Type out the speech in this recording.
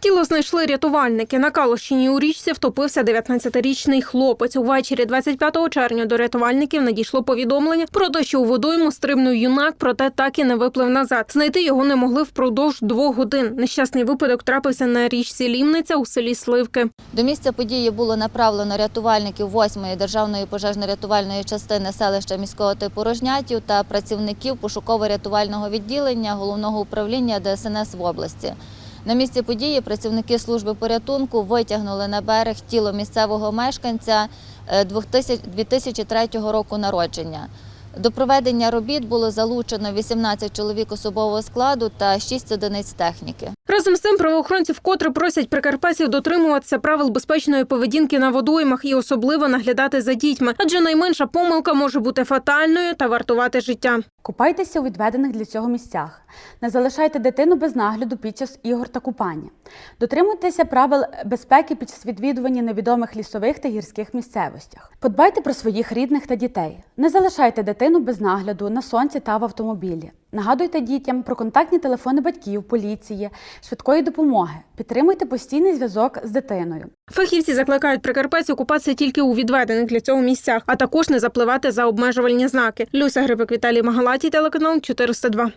Тіло знайшли рятувальники. На Калущині у річці втопився 19-річний хлопець. Увечері 25 червня до рятувальників надійшло повідомлення про те, що у водойму стрибнув юнак, проте так і не виплив назад. Знайти його не могли впродовж двох годин. Нещасний випадок трапився на річці Лімниця у селі Сливки. До місця події було направлено рятувальників 8-ї державної пожежно-рятувальної частини селища міського типу Рожнятів та працівників пошуково-рятувального відділення головного управління ДСНС в області. На місці події працівники служби порятунку витягнули на берег тіло місцевого мешканця е, 2000 2003 року народження. До проведення робіт було залучено 18 чоловік особового складу та 6 одиниць техніки. Разом з цим правоохоронці вкотре просять прикарпатців дотримуватися правил безпечної поведінки на водоймах і особливо наглядати за дітьми, адже найменша помилка може бути фатальною та вартувати життя. Купайтеся у відведених для цього місцях. Не залишайте дитину без нагляду під час ігор та купання. Дотримуйтеся правил безпеки під час відвідування невідомих лісових та гірських місцевостях. Подбайте про своїх рідних та дітей. Не залишайте дитину без нагляду на сонці та в автомобілі. Нагадуйте дітям про контактні телефони батьків, поліції, швидкої допомоги. Підтримуйте постійний зв'язок з дитиною. Фахівці закликають прикарпатців купатися тільки у відведених для цього місцях, а також не запливати за обмежувальні знаки. Люся Грибик, Віталій Магалатій, телеканал 402.